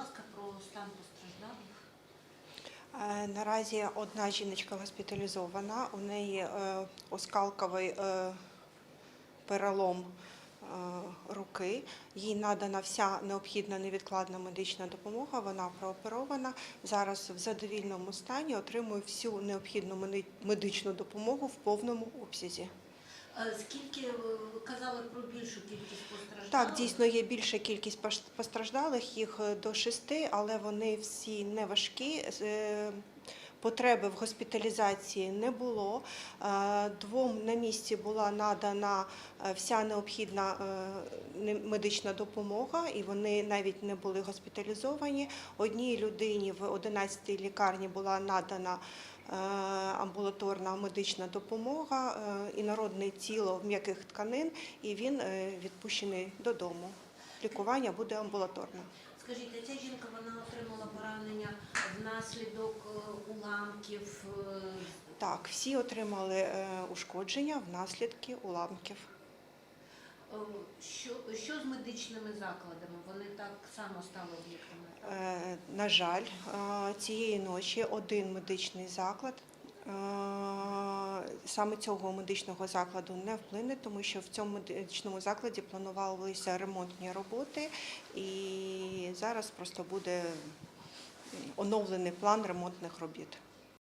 ласка, про стан постраждалих. Е, Наразі одна жіночка госпіталізована. У неї е, оскалковий е, перелом руки. Їй надана вся необхідна невідкладна медична допомога. Вона прооперована. Зараз в задовільному стані отримує всю необхідну медичну допомогу в повному обсязі. Скільки е, ви казали про більшу кількість постраждалих? Так, дійсно є більша кількість постраждалих, їх е, до шести, але вони всі не важкі. Потреби в госпіталізації не було. Е, Двом на місці була надана е, вся необхідна е, медична допомога, і вони навіть не були госпіталізовані. Одній людині в 11-й лікарні була надана амбулаторна медична допомога, е, інородне тіло м'яких тканин, і він відпущений додому. Лікування буде амбулаторне. Скажіть, а ця жінка вона отримала поранення внаслідок е, уламків. е, Так, всі отримали е, ушкодження внаслідки уламків. Що, що з медичними закладами? Вони так само стали об'єктами? На жаль, цієї ночі один медичний заклад. Саме цього медичного закладу не вплине, тому що в цьому медичному закладі планувалися ремонтні роботи, і зараз просто буде оновлений план ремонтних робіт.